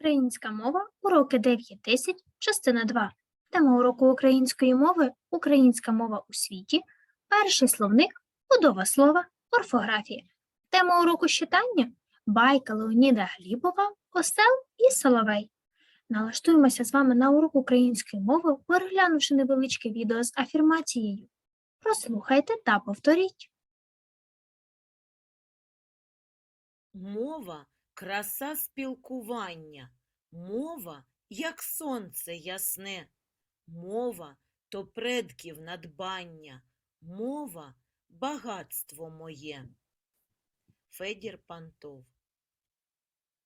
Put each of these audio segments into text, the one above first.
Українська мова, уроки 9.10, частина 2. Тема уроку української мови Українська мова у світі, перший словник, будова слова, орфографія. Тема уроку читання байка Леоніда Глібова, Осел і Соловей. Налаштуємося з вами на урок української мови, переглянувши невеличке відео з афірмацією. Прослухайте та повторіть. Мова краса спілкування, мова, як сонце ясне, мова то предків надбання, мова багатство моє. Федір Пантов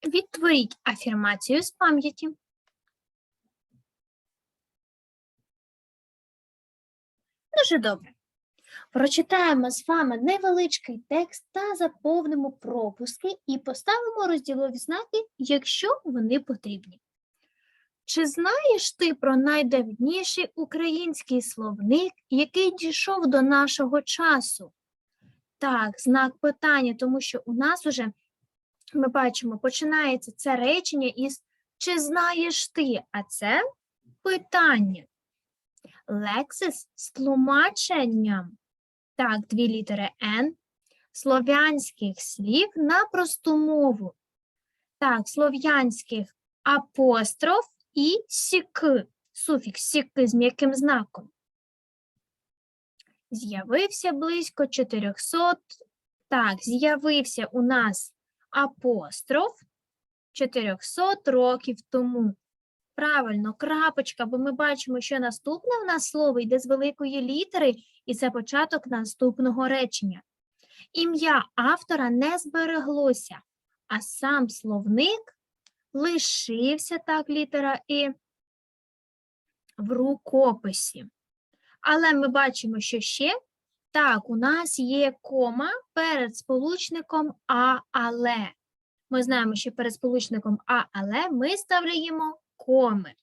Відтворіть афірмацію з пам'яті. Дуже добре. Прочитаємо з вами невеличкий текст та заповнимо пропуски і поставимо розділові знаки, якщо вони потрібні. Чи знаєш ти про найдавніший український словник, який дійшов до нашого часу? Так, знак питання, тому що у нас уже ми бачимо, починається це речення із чи знаєш ти, а це питання. Лексис з тлумаченням. Так, дві літери Н слов'янських слів на просту мову. Так, слов'янських апостроф і сіки, суфікс сіки з м'яким знаком. З'явився близько 400. Так, з'явився у нас апостроф 400 років тому. Правильно, крапочка, бо ми бачимо, що наступне в нас слово йде з великої літери, і це початок наступного речення. Ім'я автора не збереглося, а сам словник лишився так літера І в рукописі. Але ми бачимо, що ще так, у нас є кома перед сполучником а, але. Ми знаємо, що перед сполучником а, але ми ставляємо коми.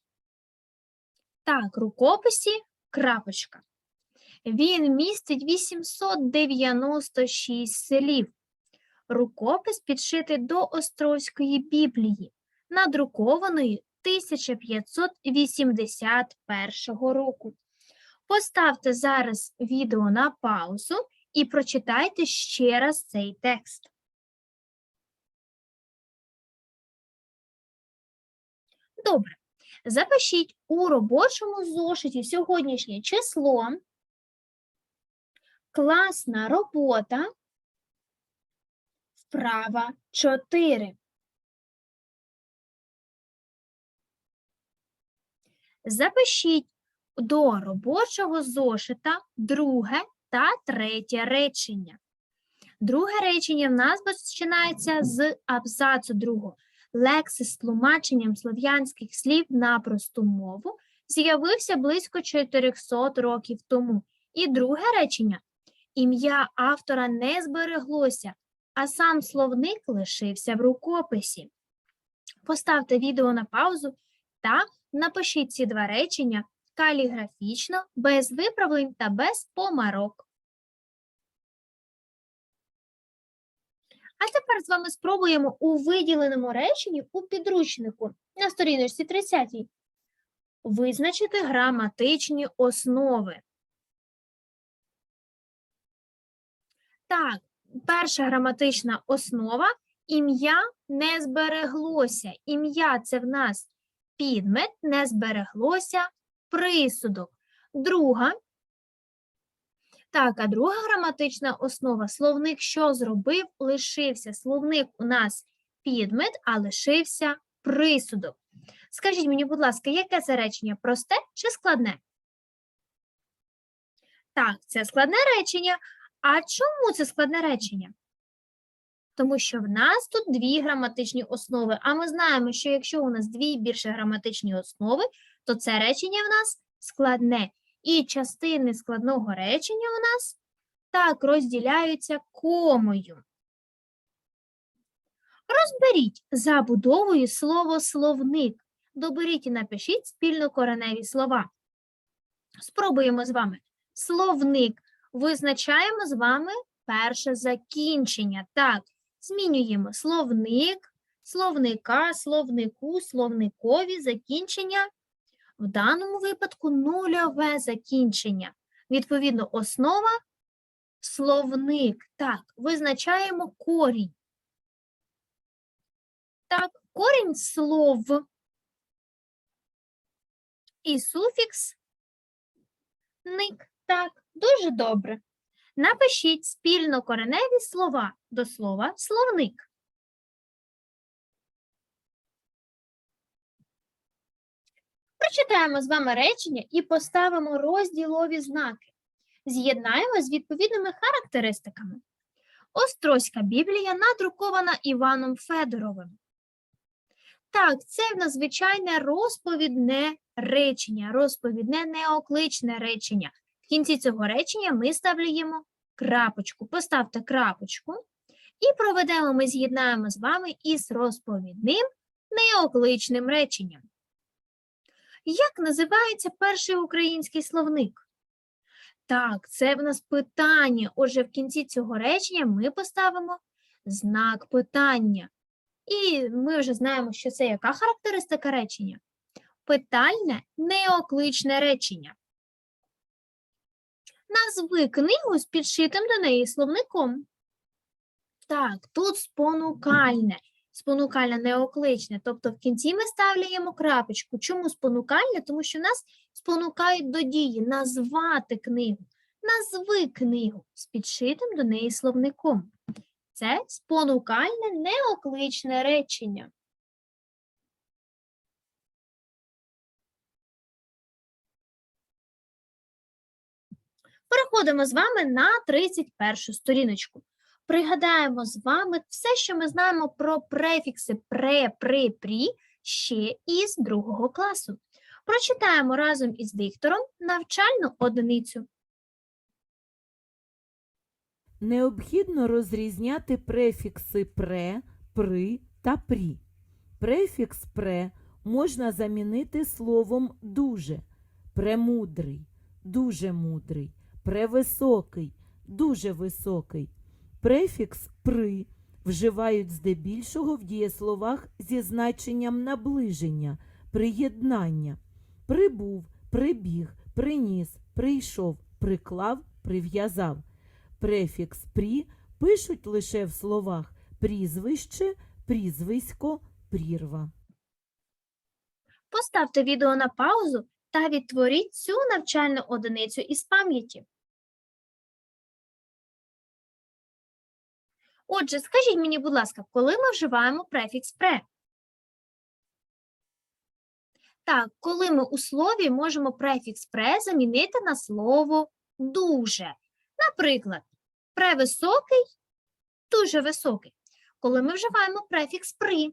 Так, рукописі крапочка. Він містить 896 слів. Рукопис підшитий до Островської Біблії, надрукованої 1581 року. Поставте зараз відео на паузу і прочитайте ще раз цей текст. Добре. Запишіть у робочому зошиті сьогоднішнє число. Класна робота. Вправа 4. Запишіть до робочого зошита друге та третє речення. Друге речення в нас починається з абзацу другого. Лексис з тлумаченням слов'янських слів на просту мову з'явився близько 400 років тому. І друге речення ім'я автора не збереглося, а сам словник лишився в рукописі. Поставте відео на паузу та напишіть ці два речення каліграфічно, без виправлень та без помарок. А тепер з вами спробуємо у виділеному реченні у підручнику на сторіночці 30 визначити граматичні основи. Так, перша граматична основа ім'я не збереглося. Ім'я це в нас підмет, не збереглося присудок. Друга. Так, а друга граматична основа словник, що зробив, лишився. Словник у нас підмет, а лишився присудок. Скажіть мені, будь ласка, яке це речення? Просте чи складне? Так, це складне речення. А чому це складне речення? Тому що в нас тут дві граматичні основи, а ми знаємо, що якщо у нас дві більше граматичні основи, то це речення в нас складне. І частини складного речення у нас так розділяються комою. Розберіть забудовою слово-словник. Доберіть і напишіть спільнокореневі слова. Спробуємо з вами. Словник. Визначаємо з вами перше закінчення. Так, змінюємо словник, словника, словнику, словникові, закінчення. В даному випадку нульове закінчення. Відповідно, основа словник. Так, визначаємо корінь. Так, корінь слов. І суфікс ник. Так, дуже добре. Напишіть спільно кореневі слова до слова словник. Прочитаємо з вами речення і поставимо розділові знаки. З'єднаємо з відповідними характеристиками. Острозька Біблія надрукована Іваном Федоровим. Так, це в нас звичайне розповідне речення, розповідне неокличне речення. В кінці цього речення ми ставляємо крапочку. Поставте крапочку і проведемо, ми з'єднаємо з вами із розповідним неокличним реченням. Як називається перший український словник? Так, це в нас питання. Отже, в кінці цього речення ми поставимо знак питання. І ми вже знаємо, що це яка характеристика речення? Питальне неокличне речення. Назви книгу з підшитим до неї словником. Так, тут спонукальне. Спонукальне неокличне. Тобто в кінці ми ставляємо крапочку. Чому спонукальне? Тому що нас спонукають до дії назвати книгу. Назви книгу з підшитим до неї словником. Це спонукальне неокличне речення. Переходимо з вами на 31 сторіночку. Пригадаємо з вами все, що ми знаємо про префікси пре, при, прі ще із другого класу. Прочитаємо разом із диктором навчальну одиницю. Необхідно розрізняти префікси пре, при та прі. Префікс пре можна замінити словом дуже, премудрий, дуже мудрий, превисокий, дуже високий. Префікс при вживають здебільшого в дієсловах зі значенням наближення, приєднання. Прибув, прибіг, приніс, прийшов, приклав, прив'язав. Префікс прі пишуть лише в словах прізвище, прізвисько, прірва. Поставте відео на паузу та відтворіть цю навчальну одиницю із пам'яті. Отже, скажіть мені, будь ласка, коли ми вживаємо префікс пре? Так, коли ми у слові можемо префікс пре замінити на слово дуже. Наприклад, превисокий, дуже високий. Коли ми вживаємо префікс при.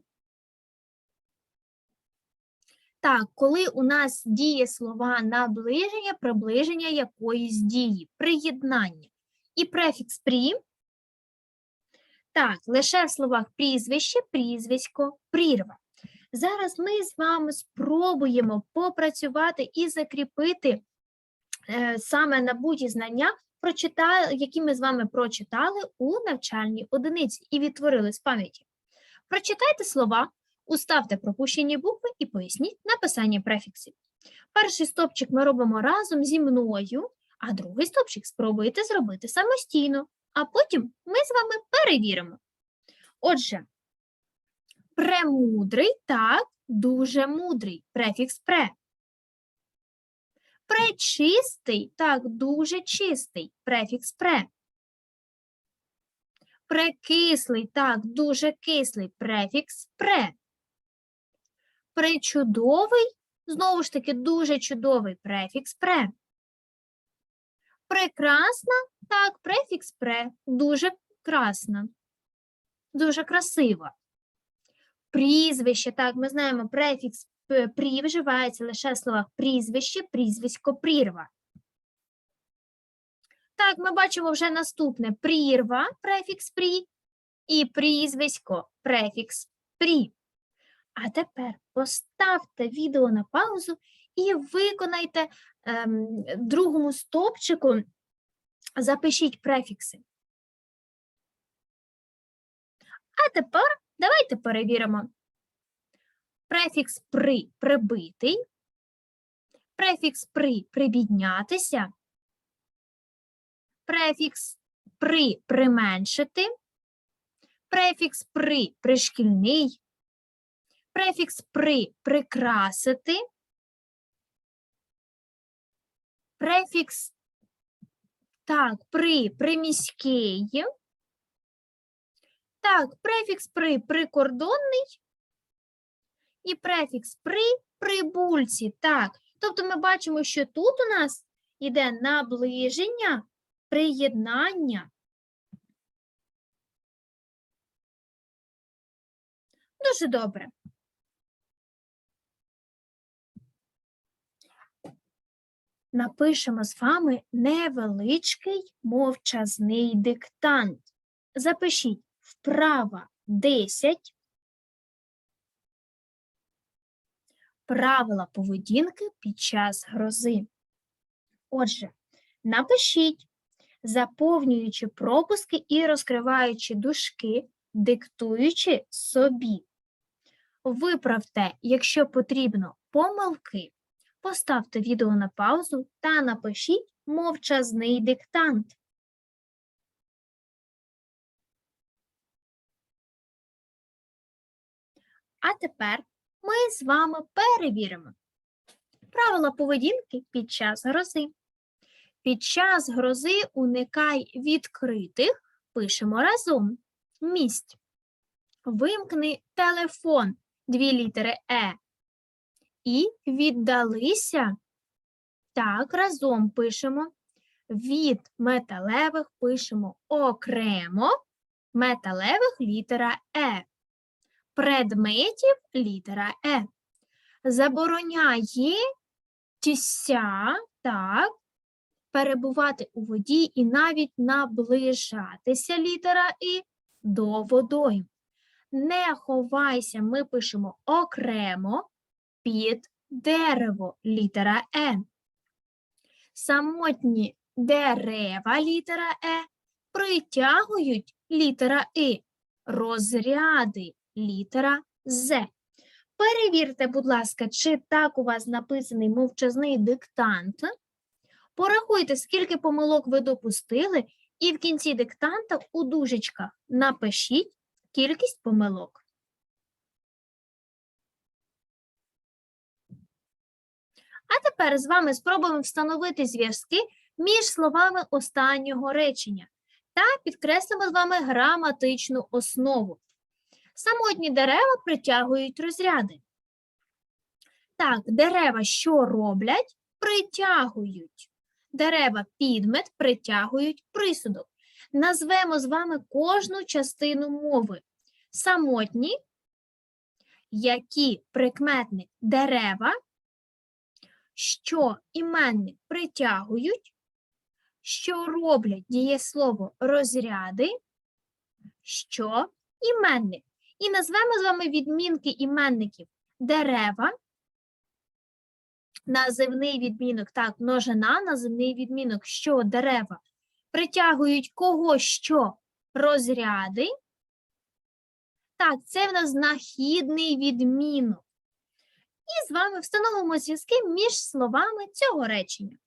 Так, коли у нас діє слова наближення, приближення якоїсь дії, приєднання. І префікс прі. Так, лише в словах прізвище, прізвисько, прірва. Зараз ми з вами спробуємо попрацювати і закріпити е, саме набуті знання, які ми з вами прочитали у навчальній одиниці і відтворили з пам'яті. Прочитайте слова, уставте пропущені букви і поясніть написання префіксів. Перший стопчик ми робимо разом зі мною, а другий стопчик спробуйте зробити самостійно, а потім ми з вами перевіримо. Отже, премудрий, так, дуже мудрий, префікс пре. Пречистий, так, дуже чистий, префікс пре. Прекислий, так, дуже кислий, префікс пре. Пречудовий, знову ж таки, дуже чудовий, префікс пре. Прекрасна, так, префікс пре, дуже красна, дуже красива. Прізвище, так, ми знаємо, префікс прі вживається лише в словах прізвище, прізвисько, прірва. Так, ми бачимо вже наступне прірва, префікс прі, і прізвисько, префікс прі. А тепер поставте відео на паузу і виконайте ем, другому стовпчику, запишіть префікси. А тепер Давайте перевіримо. Префікс при прибитий, префікс при прибіднятися, префікс при применшити, префікс при пришкільний, префікс при прикрасити, префікс так, при приміський, так, префікс при прикордонний і префікс при прибульці. Так, тобто ми бачимо, що тут у нас іде наближення, приєднання. Дуже добре. Напишемо з вами невеличкий мовчазний диктант. Запишіть вправа 10. Правила поведінки під час грози. Отже, напишіть, заповнюючи пропуски і розкриваючи дужки, диктуючи собі. Виправте, якщо потрібно, помилки. Поставте відео на паузу та напишіть мовчазний диктант. А тепер ми з вами перевіримо правила поведінки під час грози. Під час грози уникай відкритих, пишемо разом, місць. Вимкни телефон, дві літери Е. І віддалися. Так, разом пишемо. Від металевих пишемо окремо, металевих літера Е. Предметів літера Е. Забороняє тіся, так, перебувати у воді і навіть наближатися літера І до водойм. Не ховайся, ми пишемо окремо під дерево літера Е. Самотні дерева літера Е притягують літера І. Розряди літера З. Перевірте, будь ласка, чи так у вас написаний мовчазний диктант. Порахуйте, скільки помилок ви допустили, і в кінці диктанта у дужечках напишіть кількість помилок. А тепер з вами спробуємо встановити зв'язки між словами останнього речення та підкреслимо з вами граматичну основу. Самотні дерева притягують розряди. Так, дерева що роблять? Притягують. Дерева підмет притягують присудок. Назвемо з вами кожну частину мови. Самотні, які прикметник дерева, що іменник притягують, що роблять дієслово розряди, що іменник. І назвемо з вами відмінки іменників дерева, називний відмінок, так, множина, називний відмінок, що дерева притягують кого що розряди. Так, це в нас знахідний відмінок. І з вами встановимо зв'язки між словами цього речення.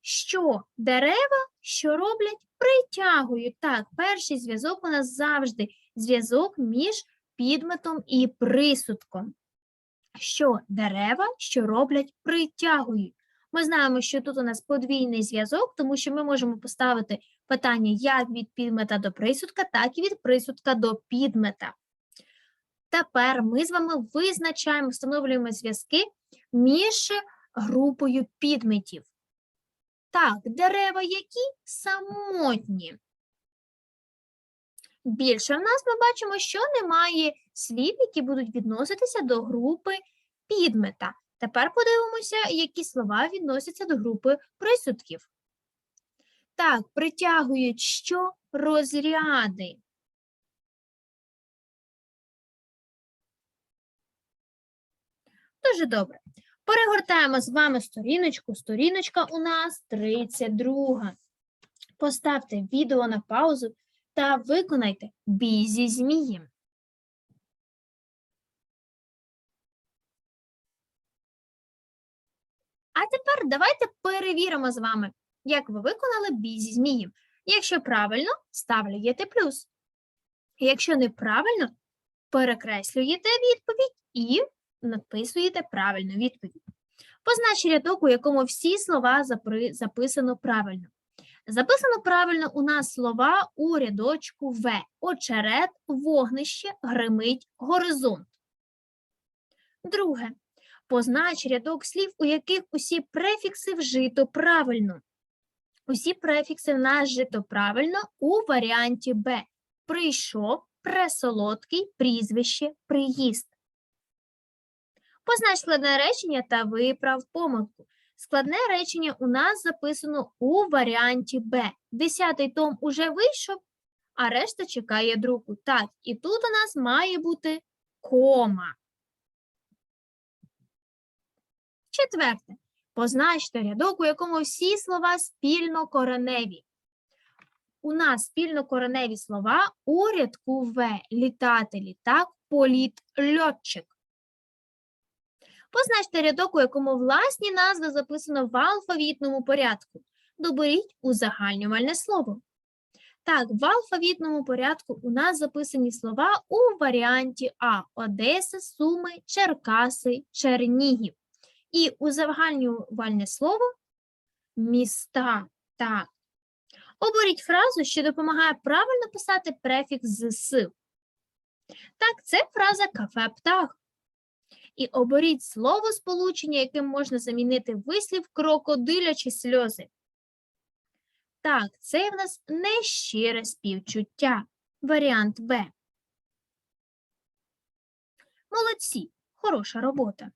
Що дерева, що роблять, притягують. Так, перший зв'язок у нас завжди зв'язок між підметом і присудком. Що дерева, що роблять, притягують. Ми знаємо, що тут у нас подвійний зв'язок, тому що ми можемо поставити питання як від підмета до присудка, так і від присудка до підмета. Тепер ми з вами визначаємо, встановлюємо зв'язки між групою підметів. Так, дерева які самотні. Більше в нас ми бачимо, що немає слів, які будуть відноситися до групи підмета. Тепер подивимося, які слова відносяться до групи присудків. Так, притягують що розряди. Дуже добре. Перегортаємо з вами сторіночку. Сторіночка у нас 32. Поставте відео на паузу та виконайте бій зі змієм. А тепер давайте перевіримо з вами, як ви виконали бій зі змієм. Якщо правильно, ставлюєте плюс. Якщо неправильно, перекреслюєте відповідь і написуєте правильну відповідь. Познач рядок, у якому всі слова записано правильно. Записано правильно у нас слова у рядочку В. Очерет, вогнище, гримить, горизонт. Друге. Познач рядок слів, у яких усі префікси вжито правильно. Усі префікси в нас вжито правильно у варіанті Б. Прийшов, пресолодкий, прізвище, приїзд. Познач складне речення та виправ помилку. Складне речення у нас записано у варіанті Б. Десятий том уже вийшов, а решта чекає друку. Так, і тут у нас має бути кома. Четверте. Позначте рядок, у якому всі слова спільнокореневі. У нас спільнокореневі слова у рядку В. Літати, літак, політ, льотчик. Позначте рядок, у якому власні назви записано в алфавітному порядку. Доберіть узагальнювальне слово. Так, в алфавітному порядку у нас записані слова у варіанті А. Одеса, Суми, Черкаси, Чернігів. І узагальнювальне слово міста. Так. Оберіть фразу, що допомагає правильно писати префікс з «с». Так, це фраза кафе птах. І оберіть слово сполучення, яким можна замінити вислів крокодилячі сльози. Так, це в нас нещире співчуття. Варіант Б. Молодці, хороша робота.